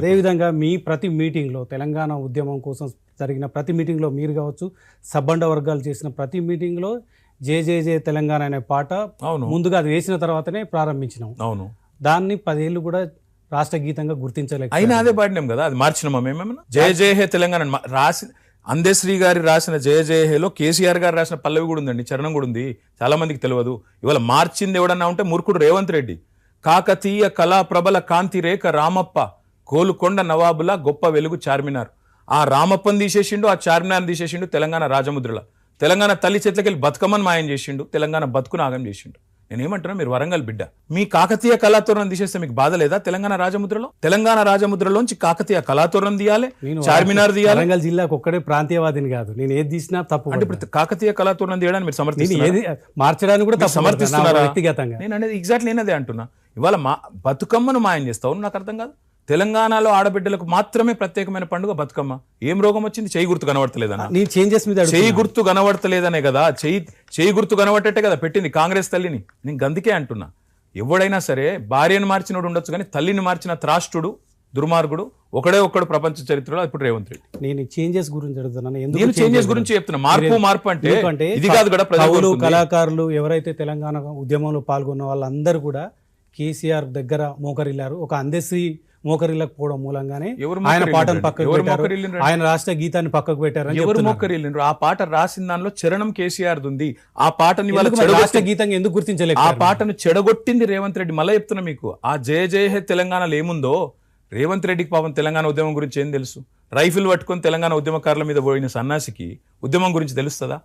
అదేవిధంగా మీ ప్రతి మీటింగ్లో తెలంగాణ ఉద్యమం కోసం జరిగిన ప్రతి మీటింగ్లో మీరు కావచ్చు సబ్బండ వర్గాలు చేసిన ప్రతి మీటింగ్లో జే జే జే తెలంగాణ అనే పాట అవును. ముందుగా అది వేసిన తర్వాతనే ప్రారంభించినాం. అవును. దాన్ని పదేళ్ళు కూడా రాష్ట్ర గీతంగా గుర్తించలేక అయినా అదే పాడినాం కదా అది మార్చినామా మేమేమన్నా జయ జయ హే తెలంగాణ రాసి అందశ్రీ గారి రాసిన జయ జయ హేలో కేసీఆర్ గారు రాసిన పల్లవి కూడా ఉందండి చరణం కూడా ఉంది చాలా మందికి తెలియదు. ఇవాళ మార్చింది ఎవడన్నా ఉంటే మూర్ఖుడు రేవంత్ రెడ్డి. కాకతీయ కళా ప్రబల కాంతి రేఖ రామప్ప. కోలుకొండ నవాబుల గొప్ప వెలుగు చార్మినార్. ఆ రామప్పని తీసేసిండు ఆ చార్మినార్ తీసేసిండు తెలంగాణ రాజముద్రల. తెలంగాణ తల్లి చేతులకెళ్ళి బతుకమ్మని మాయం చేసిండు తెలంగాణ బతుకును ఆగం చేసిండు. నేనేమంటున్నా మీరు వరంగల్ బిడ్డ. మీ కాకతీయ కళాతోరణం తీసేస్తే మీకు బాధ లేదా తెలంగాణ రాజముద్రలో? తెలంగాణ రాజముద్రలోంచి కాకతీయ కళాతోరణం తీయాలి చార్మినార్ తీయాలి. వరంగల్ జిల్లాకు ఒక్కడే ప్రాంతీయవాదిని కాదు. నేను ఏది తీసినా తప్పు అంటే ఇప్పుడు కాకతీయ కళాతోరణం తీయడానికి మీరు ఏది మార్చడానికి కూడా సమర్థిస్తున్నారా? వ్యక్తిగతంగా. నేను అనేది ఎగ్జాక్ట్లీ నేనదే అంటున్నా. ఇవాళ మా బతుకమ్మను మాయం చేస్తావు నాకు అర్థం కాదు. తెలంగాణలో ఆడబిడ్డలకు మాత్రమే ప్రత్యేకమైన పండుగ బతుకమ్మ. ఏం రోగం వచ్చింది? చేయి గుర్తు కనబడతలేదన్నా. నేను చేంజెస్ మీద. చేయి గుర్తు కనబడతలేదనే కదా? చేయి చేయి గుర్తు కనబట్టేటే కదా పెట్టింది కాంగ్రెస్ తల్లిని. నేను అందుకే అంటున్నా. ఎవడైనా సరే భార్యను మార్చినోడు ఉండొచ్చు కానీ తల్లిని మార్చిన త్రాష్టుడు దుర్మార్గుడు ఒకడే ఒక్కడు ప్రపంచ చరిత్రలో ఇప్పుడు రేవంత్ రెడ్డి. నేను చేంజెస్ గురించి అడుగుతున్నాను నేను చేంజెస్ గురించి చెప్తున్నా. మార్పు మార్పు అంటే ఇది కాదు కూడా ప్రజలు కవులు. కళాకారులు ఎవరైతే తెలంగాణ ఉద్యమంలో పాల్గొన్న వాళ్ళందరూ కూడా కేసీఆర్ దగ్గర మోకరిల్లారు. ఒక అందశ్రీ మోకరిల్లకపోవడం మూలంగానే ఆయన మోకరిల్లిండ్రు? పాటను పక్కకు పెట్టారు. మోకరిల్లిండ్రు? ఆయన రాష్ట్ర గీతాన్ని పక్కకు పెట్టారని ఎవరు చెప్తున్నారు. మొక్కరిల్లిండ్రు ఆ పాట రాసిన దానిలో చరణం కేసీఆర్ ఉంది. ఆ పాటని రాష్ట్ర గీతంగా ఎందుకు గుర్తించలేదు ఆ పాటను చెడగొట్టింది రేవంత్ రెడ్డి. మళ్ళీ చెప్తున్నా మీకు. ఆ జయ జయ హే తెలంగాణలో ఏముందో? రేవంత్ రెడ్డికి పాపం తెలంగాణ ఉద్యమం గురించి ఏం తెలుసు? రైఫిల్ పట్టుకొని తెలంగాణ ఉద్యమకారుల మీద పోయిన సన్నాసికి ఉద్యమం గురించి తెలుస్తుందా?